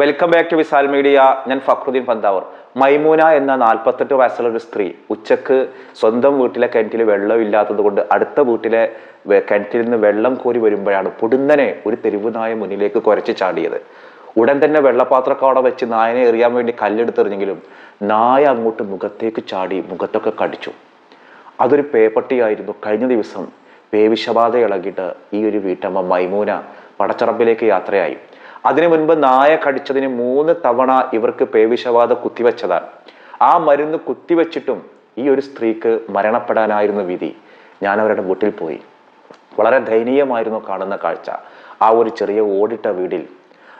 Welcome back to Visal media ഞാൻ ഫക്രുദ്ദീൻ പന്താവർ. മൈമൂന എന്ന നാൽപ്പത്തെട്ട് വയസ്സുള്ള ഒരു സ്ത്രീ ഉച്ചയ്ക്ക് സ്വന്തം വീട്ടിലെ കിണറ്റിൽ വെള്ളം ഇല്ലാത്തത് കൊണ്ട് അടുത്ത വീട്ടിലെ കിണറ്റിൽ നിന്ന് വെള്ളം കോരി വരുമ്പോഴാണ് പൊടുന്നനെ ഒരു തെരുവ് നായ മുന്നിലേക്ക് കുരച്ച് ചാടിയത്. ഉടൻ തന്നെ വെള്ളപാത്രക്കവിടെ വെച്ച് നായനെ എറിയാൻ വേണ്ടി കല്ലെടുത്തെറിഞ്ഞെങ്കിലും നായ അങ്ങോട്ട് മുഖത്തേക്ക് ചാടി മുഖത്തൊക്കെ കടിച്ചു. അതൊരു പേപ്പട്ടിയായിരുന്നു. കഴിഞ്ഞ ദിവസം പേവിഷബാധ ഇളകിയിട്ട് ഈ ഒരു വീട്ടമ്മ മൈമൂന പടച്ചറമ്പിലേക്ക് യാത്രയായി. അതിനു മുൻപ് നായ കടിച്ചതിന് മൂന്ന് തവണ ഇവർക്ക് പേവിഷവാദ കുത്തിവെച്ചതാണ് ആ മരുന്ന് കുത്തിവെച്ചിട്ടും ഈ ഒരു സ്ത്രീക്ക് മരണപ്പെടാനായിരുന്നു വിധി. ഞാൻ അവരുടെ വീട്ടിൽ പോയി. വളരെ ദയനീയമായിരുന്നു കാണുന്ന കാഴ്ച. ആ ഒരു ചെറിയ ഓടിട്ട വീടിൽ.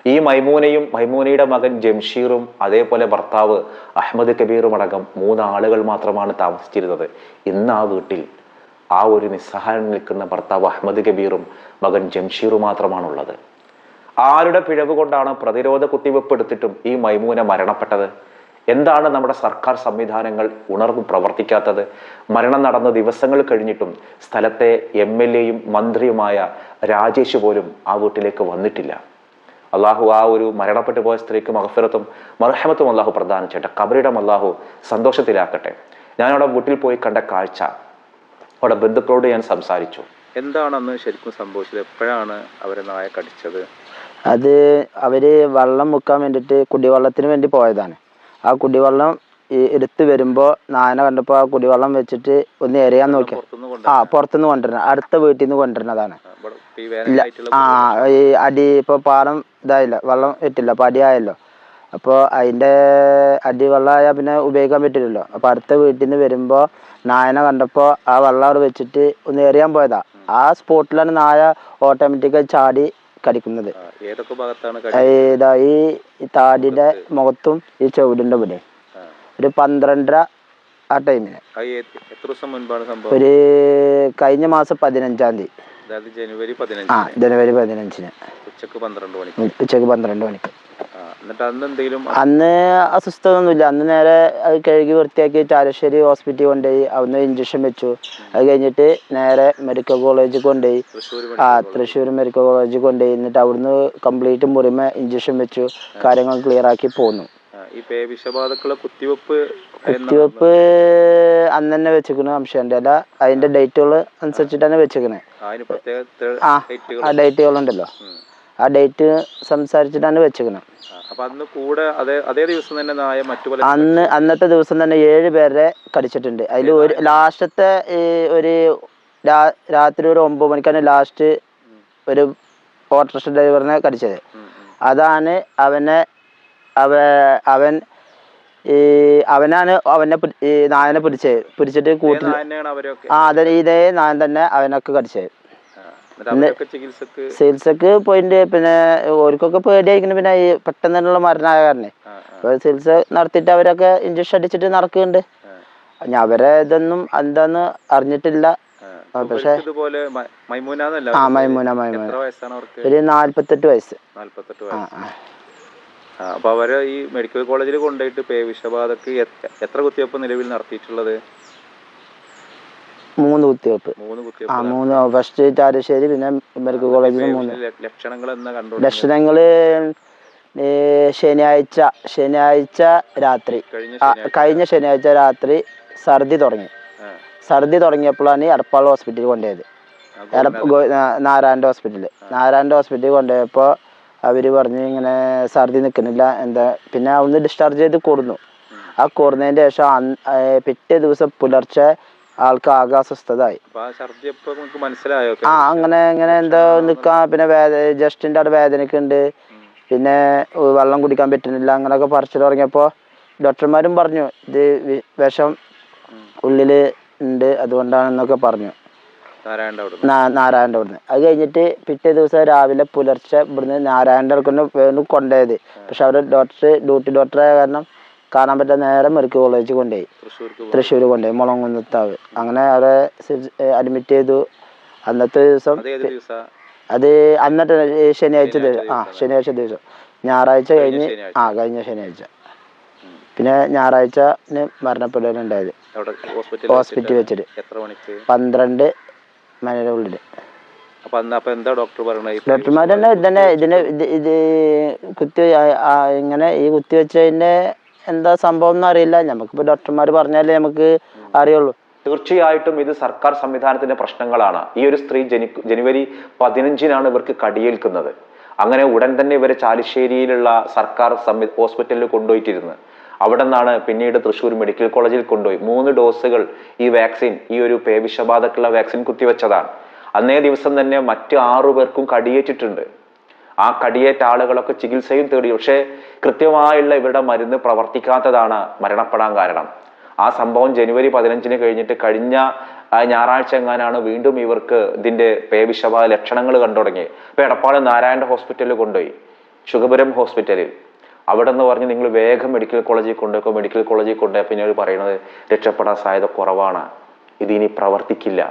ഈ മൈമൂനയും മൈമൂനയുടെ മകൻ ജംഷീറും അതേപോലെ ഭർത്താവ് അഹമ്മദ് കബീറും അടക്കം മൂന്നാളുകൾ മാത്രമാണ് താമസിച്ചിരുന്നത്. ഇന്ന് ആ വീട്ടിൽ ആ ഒരു നിസ്സഹായം നിൽക്കുന്ന ഭർത്താവ് അഹമ്മദ് കബീറും മകൻ ജംഷീറും മാത്രമാണുള്ളത്. ആരുടെ പിഴവ് കൊണ്ടാണ് പ്രതിരോധ കുത്തിവെപ്പ് എടുത്തിട്ടും ഈ മൈമൂന മരണപ്പെട്ടത്? എന്താണ് നമ്മുടെ സർക്കാർ സംവിധാനങ്ങൾ ഉണർന്നു പ്രവർത്തിക്കാത്തത്? മരണം നടന്ന ദിവസങ്ങൾ കഴിഞ്ഞിട്ടും സ്ഥലത്തെ എം എൽ എയും മന്ത്രിയുമായ രാജേഷ് പോലും ആ വീട്ടിലേക്ക് വന്നിട്ടില്ല. അള്ളാഹു ആ ഒരു മരണപ്പെട്ടു പോയ സ്ത്രീക്ക് മഹഫിറത്തും മർഹമത്തും അള്ളാഹു പ്രദാനം ചെയ്യട്ടെ. കബറിടം അള്ളാഹു സന്തോഷത്തിലാക്കട്ടെ. ഞാൻ അവിടെ വീട്ടിൽ പോയി കണ്ട കാഴ്ച. അവിടെ ബന്ധുക്കളോട് ഞാൻ സംസാരിച്ചു. എന്താണെന്ന് ശരിക്കും സംഭവിച്ചത്? എപ്പോഴാണ് അവരെ നായ കടിച്ചത്? അത് അവർ വള്ളം മുക്കാൻ വേണ്ടിയിട്ട് കുടിവെള്ളത്തിന് വേണ്ടി പോയതാണ്. ആ കുടിവെള്ളം ഈ എടുത്ത് വരുമ്പോൾ നാന കണ്ടപ്പോൾ ആ കുടിവെള്ളം വെച്ചിട്ട് ഒന്ന് എറിയാൻ നോക്കി. ആ പുറത്തുനിന്ന് കൊണ്ടുവരണം. അടുത്ത വീട്ടിൽ നിന്ന് കൊണ്ടുവരുന്നതാണ് ഇല്ല. ആ ഈ അടി ഇപ്പോൾ പാടം ഇതായില്ല. വെള്ളം ഇട്ടില്ല. അപ്പോൾ അടിയായല്ലോ. അപ്പോൾ അതിന്റെ അടി വെള്ളമായാൽ പിന്നെ ഉപയോഗിക്കാൻ പറ്റില്ലല്ലോ. അപ്പോൾ അടുത്ത വീട്ടിൽ നിന്ന് വരുമ്പോൾ നായനെ കണ്ടപ്പോൾ ആ വെള്ളം അവിടെ വെച്ചിട്ട് ഒന്ന് എറിയാൻ പോയതാ. ആ സ്പോട്ടിലാണ് നായ ഓട്ടോമാറ്റിക്കായി ചാടി കടിക്കുന്നത്. ഏതാ ഏതൊക്കെ ഭാഗത്താണ് ഈ താടിന്റെ മുഖത്തും. ഈ ചുവടിന്റെ ഇവിടെ ഒരു പന്ത്രണ്ടര ആ ടൈമിന്. ഒരു കഴിഞ്ഞ മാസം പതിനഞ്ചാം തീയതി. അതായത് ജനുവരി പതിനഞ്ച് ആ ജനുവരി പതിനഞ്ചിന്. ഉച്ചയ്ക്ക് പന്ത്രണ്ട് മണിക്ക്. ഉച്ചയ്ക്ക് പന്ത്രണ്ട് മണിക്ക്. എന്നിട്ട് അന്ന് എന്തെങ്കിലും അന്ന് അസ്വസ്ഥത ഒന്നുമില്ല അന്ന് നേരെ അത് കഴുകി വൃത്തിയാക്കി ചാലശ്ശേരി ഹോസ്പിറ്റലിൽ കൊണ്ടുപോയി. അവിടുന്ന് ഇഞ്ചക്ഷൻ വെച്ചു. അത് കഴിഞ്ഞിട്ട് നേരെ മെഡിക്കൽ കോളേജിൽ കൊണ്ടുപോയി. ആ തൃശ്ശൂർ മെഡിക്കൽ കോളേജിൽ കൊണ്ടുപോയി. എന്നിട്ട് അവിടുന്ന് കംപ്ലീറ്റ് മുറിമ ഇഞ്ചക്ഷൻ വെച്ചു. കാര്യങ്ങൾ ക്ലിയർ ആക്കി പോന്നു. ഈ പേവിഷബാധക്കുള്ള കുത്തിവെപ്പ് കുത്തിവെപ്പ് അന്ന് തന്നെ വെച്ചിക്കണു അംശന്റെ അല്ല. അതിന്റെ ഡേറ്റുകൾ അനുസരിച്ചിട്ടാണ് അതിന് പ്രത്യേക ആ ഡേറ്റുകൾ ആ ഡേറ്റുകളുണ്ടല്ലോ ആ ഡേറ്റ് സംസാരിച്ചിട്ടാണ് വെച്ചിരിക്കുന്നത് ആ, അന്ന് അന്നത്തെ ദിവസം തന്നെ ഏഴ് പേരെ കടിച്ചിട്ടുണ്ട്. അതിൽ ഒരു ലാസ്റ്റത്തെ ഒരു രാത്രി ഒരു ഒമ്പത് മണിക്കാണ് ലാസ്റ്റ് ഒരു ഓട്ടോറിക്ഷ ഡ്രൈവറിനെ കടിച്ചത്. അതാണ് അവനെ അവ അവൻ ഈ അവനാണ് അവനെ നായനെ പിടിച്ചത് പിടിച്ചിട്ട് കൂട്ടി കൂട്ടിൽ ആ അതെ ഇതേ നായൻ തന്നെ അവനൊക്കെ കടിച്ചത് ചികിത്സക്ക് പോയിട്ട് പിന്നെ ഓർക്കൊക്കെ പേടിയായിരിക്കുന്നു പിന്നെ ഈ പെട്ടെന്നുള്ള മരണമായ കാരണേ. അപ്പൊ ചികിത്സ നടത്തിയിട്ട് അവരൊക്കെ ഇഞ്ചക്ഷൻ അടിച്ചിട്ട് നടക്കുന്നുണ്ട് ഞാൻ അവരെ ഇതൊന്നും എന്താന്ന് അറിഞ്ഞിട്ടില്ല. പക്ഷെ ആ, മൈമൂന മൈമൂന. ഒരു നാല്പത്തെട്ട് വയസ്സ്. നാല്പത്തെട്ട് ആ വയസ്സ് ആ അവരെ ഈ മെഡിക്കൽ കോളേജിൽ കൊണ്ടുപോയിട്ട് പേവിഷബാധക്ക് വിഷബാധക്ക് എത്ര കുത്തിവെപ്പ് നിലവിൽ നടത്തിയിട്ടുള്ളത്? മൂന്ന് കുത്തിവയ്പ്പ് മൂന്ന് ആ മൂന്ന് ഫസ്റ്റ് ചാരശ്ശേരി പിന്നെ മെഡിക്കൽ കോളേജിൽ മൂന്ന്. ലക്ഷണങ്ങൾ ലക്ഷണങ്ങൾ ശനിയാഴ്ച ശനിയാഴ്ച രാത്രി. കഴിഞ്ഞ ശനിയാഴ്ച. രാത്രി സർദി തുടങ്ങി. സർദി തുടങ്ങിയപ്പോഴാണ് എടപ്പാൾ ഹോസ്പിറ്റലിൽ കൊണ്ടുപോയത്. നാരായണന്റെ ഹോസ്പിറ്റലിൽ നാരായണന്റെ ഹോസ്പിറ്റലിൽ കൊണ്ടുപോയപ്പോൾ അവർ പറഞ്ഞു ഇങ്ങനെ ഛർദി നിൽക്കുന്നില്ല എന്താ പിന്നെ അവിടുന്ന് ഡിസ്ചാർജ് ചെയ്ത് കൊടുന്നു. ആ കൊടുന്നതിന് ശേഷം പിറ്റേ ദിവസം പുലർച്ചെ ആൾക്ക് ആകെ അസ്വസ്ഥതായി ആ അങ്ങനെ ഇങ്ങനെ എന്തോ നിൽക്കാൻ പിന്നെ വേദന ജസ്റ്റിന്റെ അവിടെ വേദനയ്ക്കുണ്ട് പിന്നെ വെള്ളം കുടിക്കാൻ പറ്റുന്നില്ല അങ്ങനെയൊക്കെ പറിച്ചു തുടങ്ങിയപ്പോൾ ഡോക്ടർമാരും പറഞ്ഞു ഇത് വിഷം ഉള്ളിൽ ഉണ്ട് അതുകൊണ്ടാണെന്നൊക്കെ പറഞ്ഞു. നാരായണന്റെ അവിടുന്ന്. അത് കഴിഞ്ഞിട്ട് പിറ്റേ ദിവസം രാവിലെ പുലർച്ചെ ഇവിടുന്ന് നാരായണന്റെ അടുക്കുന്ന വീണ്ടും കൊണ്ടുപോയത്. പക്ഷെ അവിടെ ഡോക്ടർ ഡ്യൂട്ടി ഡോക്ടറായ കാരണം കാണാൻ പറ്റാൻ നേരെ മെഡിക്കൽ കോളേജ് കൊണ്ടുപോയി. തൃശ്ശൂർ കൊണ്ടുപോയി മുളങ്കുന്നത്താവ്. അങ്ങനെ അവരെ അഡ്മിറ്റ് ചെയ്തു. അന്നത്തെ ദിവസം അത് അന്നത്തെ ശനിയാഴ്ച ദിവസം. ആ ശനിയാഴ്ച ദിവസം. ഞായറാഴ്ച കഴിഞ്ഞ് ആ കഴിഞ്ഞ ശനിയാഴ്ച. പിന്നെ ഞായറാഴ്ച മരണപ്പെടുകയുണ്ടായത് ഉണ്ടായത്. ഹോസ്പിറ്റലിൽ ഹോസ്പിറ്റൽ വെച്ചിട്ട്. പന്ത്രണ്ട് മണിയുടെ ഉള്ളിൽ അപ്പൊ അന്ന് അപ്പൊ എന്താ ഡോക്ടർ ഡോക്ടർമാർ തന്നെ ഇതന്നെ ഇതിന് ഇത് ഇത് കുത്തി ഇങ്ങനെ ഈ കുത്തി വെച്ചതിന്റെ എന്താ സംഭവം എന്ന് അറിയില്ല. നമുക്കിപ്പോ ഡോക്ടർമാർ പറഞ്ഞാലേ നമുക്ക് അറിയുള്ളൂ. തീർച്ചയായിട്ടും ഇത് സർക്കാർ സംവിധാനത്തിന്റെ പ്രശ്നങ്ങളാണ്. ഈ ഒരു സ്ത്രീ ജനി ജനുവരി പതിനഞ്ചിനാണ് ഇവർക്ക് കടിയേൽക്കുന്നത്. അങ്ങനെ ഉടൻ തന്നെ ഇവരെ ചാലിശ്ശേരിയിലുള്ള സർക്കാർ സംവി ഹോസ്പിറ്റലിൽ കൊണ്ടുപോയിട്ടിരുന്നു അവിടെ നിന്നാണ് പിന്നീട് തൃശ്ശൂർ മെഡിക്കൽ കോളേജിൽ കൊണ്ടുപോയി. മൂന്ന് ഡോസുകൾ ഈ വാക്സിൻ ഈ ഒരു പേവിഷബാധക്കുള്ള വാക്സിൻ കുത്തിവെച്ചതാണ്. അന്നേ ദിവസം തന്നെ മറ്റ് ആറു പേർക്കും കടിയേറ്റിട്ടുണ്ട്. ആ കടിയേറ്റ ആളുകളൊക്കെ ചികിത്സയും തേടി. പക്ഷേ കൃത്യമായുള്ള ഇവരുടെ മരുന്ന് പ്രവർത്തിക്കാത്തതാണ് മരണപ്പെടാൻ കാരണം. ആ സംഭവം ജനുവരി പതിനഞ്ചിന് കഴിഞ്ഞിട്ട് കഴിഞ്ഞ ഞായറാഴ്ച എങ്ങാനാണ് വീണ്ടും ഇവർക്ക് ഇതിന്റെ പേവിഷബാധ ലക്ഷണങ്ങൾ കണ്ടു തുടങ്ങി ഇപ്പൊ നാരായണ ഹോസ്പിറ്റലിൽ കൊണ്ടുപോയി. ശുഗപുരം ഹോസ്പിറ്റലിൽ. അവിടെ നിന്ന് പറഞ്ഞ് നിങ്ങൾ വേഗം മെഡിക്കൽ കോളേജിൽ കൊണ്ടുപോയി മെഡിക്കൽ കോളേജിൽ കൊണ്ടുപോയി പിന്നെ അവർ പറയുന്നത് രക്ഷപ്പെടാൻ സാധ്യത കുറവാണ്. ഇതിനി പ്രവർത്തിക്കില്ല.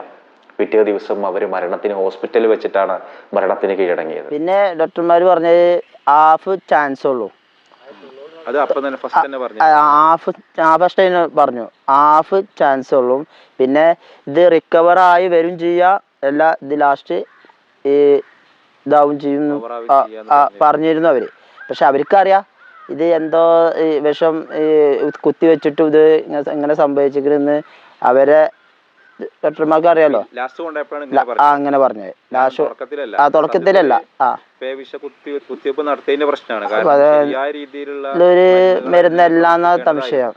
പിറ്റേ ദിവസം അവർ മരണത്തിന് ഹോസ്പിറ്റലിൽ വെച്ചിട്ടാണ് മരണത്തിന് കീഴടങ്ങിയത്. പിന്നെ ഡോക്ടർമാർ പറഞ്ഞത് ഹാഫ് ചാൻസ് ഉള്ളൂ. അത് അപ്പം തന്നെ ഫസ്റ്റ് തന്നെ പറഞ്ഞു. ഹാഫ് ഫസ്റ്റ് പറഞ്ഞു. ഹാഫ് ചാൻസ് ഉള്ളൂ. പിന്നെ ഇത് റിക്കവർ ആയി വരും ചെയ്യാ എല്ലാ ഇത് ലാസ്റ്റ് ഈ ഇതാവും ചെയ്യും പറഞ്ഞിരുന്നു അവർ. പക്ഷെ അവർക്കറിയാം ഇത് എന്തോ ഈ വിഷം ഈ കുത്തി വെച്ചിട്ട് ഇത് ഇങ്ങനെ ഇങ്ങനെ അവരെ ഡോക്ടർമാർക്ക് അറിയാലോ? ആ അങ്ങനെ പറഞ്ഞത്. ലാസ്റ്റ് ആ തുടക്കത്തിലല്ല. ആ. ഇതൊരു മരുന്നല്ലാന്ന സംശയം.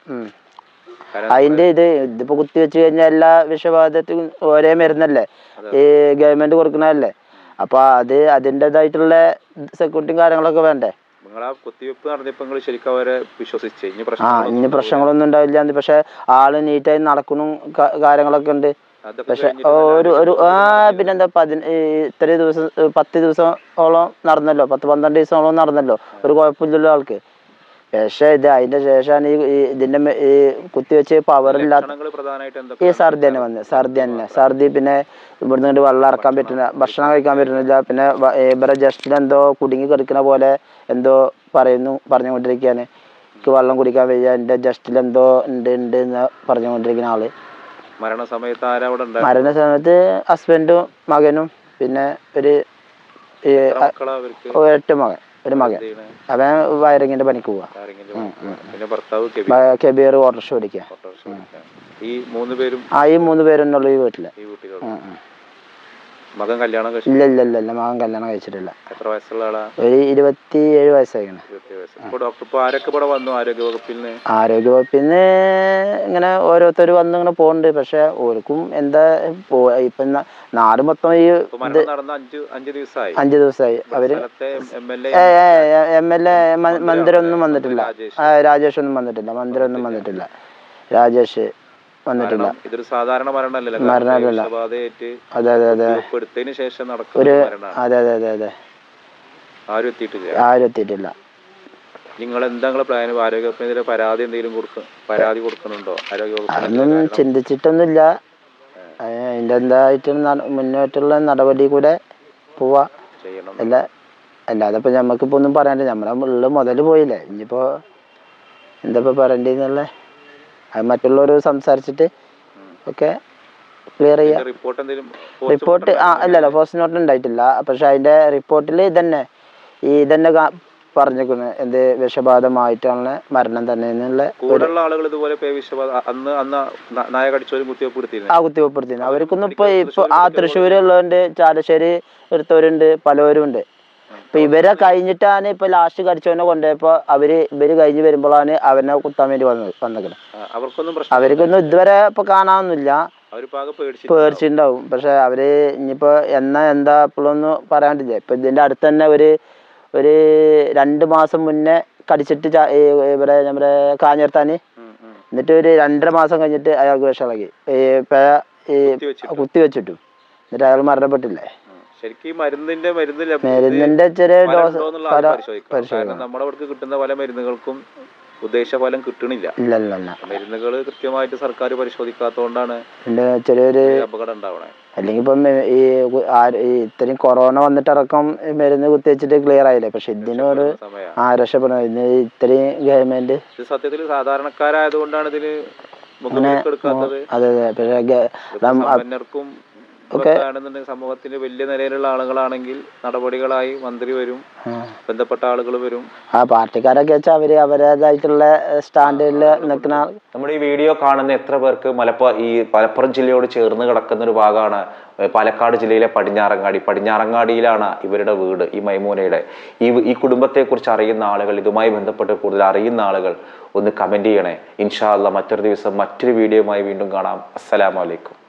അതിന്റെ ഇത് ഇതിപ്പോ കുത്തി വെച്ച് കഴിഞ്ഞാൽ എല്ലാ വിഷബാധത്തിനും ഒരേ മരുന്നല്ലേ? ഈ ഗവൺമെന്റ് കൊടുക്കുന്നതല്ലേ അപ്പൊ അത് അതിന്റെതായിട്ടുള്ള സെക്യൂരിറ്റിയും കാര്യങ്ങളൊക്കെ വേണ്ടേ? നിങ്ങൾ ആ കുത്തിവെപ്പ് നിങ്ങൾ ശരിക്കും അവരെ വിശ്വസിച്ച്? ഇനി ആ ഇനി പ്രശ്നങ്ങളൊന്നും ഉണ്ടാവില്ല. എന്ന് പക്ഷെ ആൾ നീറ്റായി നടക്കണം കാര്യങ്ങളൊക്കെ ഉണ്ട്. പക്ഷെ ഒരു ഒരു ആ പിന്നെന്താ പതിന ഇത്ര ദിവസം പത്ത് പത്ത് ദിവസമോളം നടന്നല്ലോ. പത്ത് പന്ത്രണ്ട് ദിവസമോളം നടന്നല്ലോ. ഒരു കുഴപ്പമില്ലല്ലോ ആൾക്ക്. പക്ഷെ ഇത് അതിന്റെ ശേഷമാണ് ഈ ഇതിന്റെ ഈ കുത്തിവെച്ച് പവറില്ലാത്ത ഈ സർദി തന്നെ വന്നത് സർദി തന്നെ. സർദി പിന്നെ ഇവിടുന്ന് ഇങ്ങോട്ട് വെള്ളം ഇറക്കാൻ പറ്റുന്ന ഭക്ഷണം കഴിക്കാൻ പറ്റുന്നില്ല. പിന്നെ ഇവരെ ജസ്റ്റിൽ എന്തോ കുടുങ്ങി കിടക്കുന്ന പോലെ എന്തോ പറയുന്നു പറഞ്ഞുകൊണ്ടിരിക്കുകയാണ് എനിക്ക് വെള്ളം കുടിക്കാൻ വയ്യ. എന്റെ ജസ്റ്റിൽ എന്തോ ഉണ്ട് ഉണ്ട് എന്ന് പറഞ്ഞുകൊണ്ടിരിക്കുന്ന ആൾ. മരണസമയത്ത് ആരാ അവിടെ മരണസമയത്ത് മരണ സമയത്ത് ഹസ്ബൻഡും മകനും പിന്നെ ഒരു മക്കളാ മകൻ. ഒരു മകൻ? അവൻ വയറിങ്ങിന്റെ പണിക്ക് പോവാ. പിന്നെ ഭർത്താവ് കെബി കെബീർ ഓട്ടോറിക്ഷ ഓടിക്കുക ഈ മൂന്ന് പേരും ആ ഈ മൂന്ന് പേരെന്നുള്ള ഈ വീട്ടിൽ. മകൻ കല്യാണം കഴിച്ചില്ല ഇല്ല ഇല്ല ഇല്ല ഇല്ല മകൻ കല്യാണം കഴിച്ചിട്ടില്ല. എത്ര വയസ്സുള്ള ആളാ ഒരു ഇരുപത്തി ഏഴ് വയസ്സായിക്കണ് വയസ്സ്. ഇപ്പൊ ഡോക്ടർ ഇപ്പൊ ആരൊക്കെ ഇവിടെ വന്നു ആരോഗ്യ വകുപ്പിൽ നിന്ന് ആരോഗ്യ നിന്ന് ഇങ്ങനെ ഓരോരുത്തർ വന്ന് ഇങ്ങനെ പോകുന്നുണ്ട് പക്ഷെ ഓർക്കും എന്താ ഇപ്പൊ നാട് മൊത്തം ഈ അഞ്ചു ദിവസമായി അവർ എം എൽ എം മന്ത്രി ഒന്നും വന്നിട്ടില്ല. രാജേഷ്. രാജേഷ് ഒന്നും വന്നിട്ടില്ല. മന്ത്രി ഒന്നും വന്നിട്ടില്ല. രാജേഷ്. വന്നിട്ടില്ല. ഇതൊരു സാധാരണ മരണമല്ലല്ലോ. മരണമല്ല അതെ അതെ അതെ. ശേഷം ഒരു അതെ അതെ അതെ അതെ. ആരും എത്തിയിട്ടില്ല. ആരും എത്തിയിട്ടില്ല. നിങ്ങൾ എന്താ പ്ലാൻ ആരോഗ്യ വകുപ്പിനെതിരെ പരാതി എന്തെങ്കിലും കൊടുക്കും പരാതി വകുപ്പിന് അതൊന്നും ചിന്തിച്ചിട്ടൊന്നുമില്ല. അത് അതിന്റെ എന്തായിട്ട് നട- മുന്നോട്ടുള്ള നടപടി കൂടെ പോവാ. അല്ല അല്ലാതെ ഇപ്പൊ ഞമ്മക്കിപ്പോ ഒന്നും പറയാനില്ല. നമ്മളെ ഉള്ള മുതൽ പോയില്ലേ. ഇനിയിപ്പോ എന്താ ഇപ്പൊ പറയണ്ടെന്നുള്ള അത് മറ്റുള്ളവർ സംസാരിച്ചിട്ട് ഒക്കെ ക്ലിയർ ചെയ്യാം. റിപ്പോർട്ട് ആ അല്ലല്ല പോസ്റ്റ് നോട്ട് ഉണ്ടായിട്ടില്ല. പക്ഷെ അതിന്റെ റിപ്പോർട്ടിൽ ഇതന്നെ ഈ ഇതന്നെ പറഞ്ഞിരിക്കുന്നത് പറഞ്ഞേക്കുന്നു. എന്ത് വിഷബാധമായിട്ടാണ് മരണം തന്നെ എന്നുള്ള ആളുകൾ ഇതുപോലെ അന്ന് അന്ന് നായ കടിച്ചവരും ആ കുത്തിവെപ്പെടുത്തിന് അവർക്കൊന്നും ഇപ്പൊ ഇപ്പൊ ആ തൃശ്ശൂരുള്ളവരുണ്ട് ചാലശ്ശേരി എടുത്തവരുണ്ട് പലവരും ഉണ്ട് ഇപ്പൊ ഇവരെ കഴിഞ്ഞിട്ടാണ് ഇപ്പൊ ലാസ്റ്റ് കടിച്ചവനെ കൊണ്ടുപോയപ്പോ അവർ ഇവർ കഴിഞ്ഞ് വരുമ്പോഴാണ് അവനെ കുത്താൻ വേണ്ടി വന്നത് വന്നിക്കണം. അവർക്കൊന്നും ഇതുവരെ ഇപ്പൊ കാണാനൊന്നുമില്ല. പേടിച്ചിട്ടുണ്ടാവും. പക്ഷെ അവർ ഇനിയിപ്പോ എന്നാ എന്താ ഇപ്പോഴൊന്നും പറയാണ്ടില്ല. ഇപ്പൊ ഇതിന്റെ അടുത്ത് തന്നെ ഒരു ഒരു രണ്ട് മാസം മുന്നേ കടിച്ചിട്ട് ഇവിടെ നമ്മുടെ കാഞ്ഞിർത്താന് എന്നിട്ട് ഒരു രണ്ടര മാസം കഴിഞ്ഞിട്ട് അയാൾക്ക് വിഷമാക്കി ഈ പേ ഈ കുത്തി വെച്ചിട്ടു. എന്നിട്ട് അയാൾ മരണപ്പെട്ടില്ലേ? ശരിക്കും ഈ മരുന്നിന്റെ മരുന്ന് മരുന്നിന്റെ ചെറിയ ഡോസ് പരിശോധിക്കണം നമ്മുടെ അവിടെ കിട്ടുന്ന പല മരുന്നുകൾക്കും ഉദ്ദേശ ഫലം കിട്ടണില്ല. മരുന്നുകൾ കൃത്യമായിട്ട് സർക്കാർ പരിശോധിക്കാത്തതുകൊണ്ടാണ് ചെറിയൊരു അപകടം ഉണ്ടാവണേ. അല്ലെങ്കിൽ ഇപ്പം ഈ ഇത്രയും കൊറോണ വന്നിട്ടിറക്കം മരുന്ന് കുത്തി വെച്ചിട്ട് ക്ലിയർ ആയില്ലേ? പക്ഷെ ഇതിനൊരു ആ രക്ഷപ്പെടണം. ഇതിന് ഇത്രയും ഗവൺമെന്റ് സത്യത്തിൽ സാധാരണക്കാരായതുകൊണ്ടാണ് എടുക്കാത്തത് അതെ അതെ. പക്ഷെ ഗ- സമൂഹത്തിൽ വലിയ നിലയിലുള്ള ആളുകളാണെങ്കിൽ നടപടികളായി മന്ത്രി വരും ബന്ധപ്പെട്ട ആളുകൾ വരും. ആ പാർട്ടിക്കാരൊക്കെ വെച്ചാൽ അവർ അവരേതായിട്ടുള്ള സ്റ്റാൻഡിൽ നിൽക്കുന്ന നമ്മുടെ ഈ വീഡിയോ കാണുന്ന എത്ര പേർക്ക് മലപ്പുറം ഈ മലപ്പുറം ജില്ലയോട് ചേർന്ന് കിടക്കുന്ന ഒരു ഭാഗമാണ് പാലക്കാട് ജില്ലയിലെ പടിഞ്ഞാറങ്ങാടി. പടിഞ്ഞാറങ്ങാടിയിലാണ് ഇവരുടെ വീട് ഈ മൈമൂനയുടെ. ഈ ഈ കുടുംബത്തെക്കുറിച്ച് അറിയുന്ന ആളുകൾ ഇതുമായി ബന്ധപ്പെട്ട് കൂടുതൽ അറിയുന്ന ആളുകൾ ഒന്ന് കമന്റ് ചെയ്യണേ. ഇൻഷാ അല്ലാ മറ്റൊരു ദിവസം മറ്റൊരു വീഡിയോയുമായി വീണ്ടും കാണാം. അസ്സലാമലൈക്കും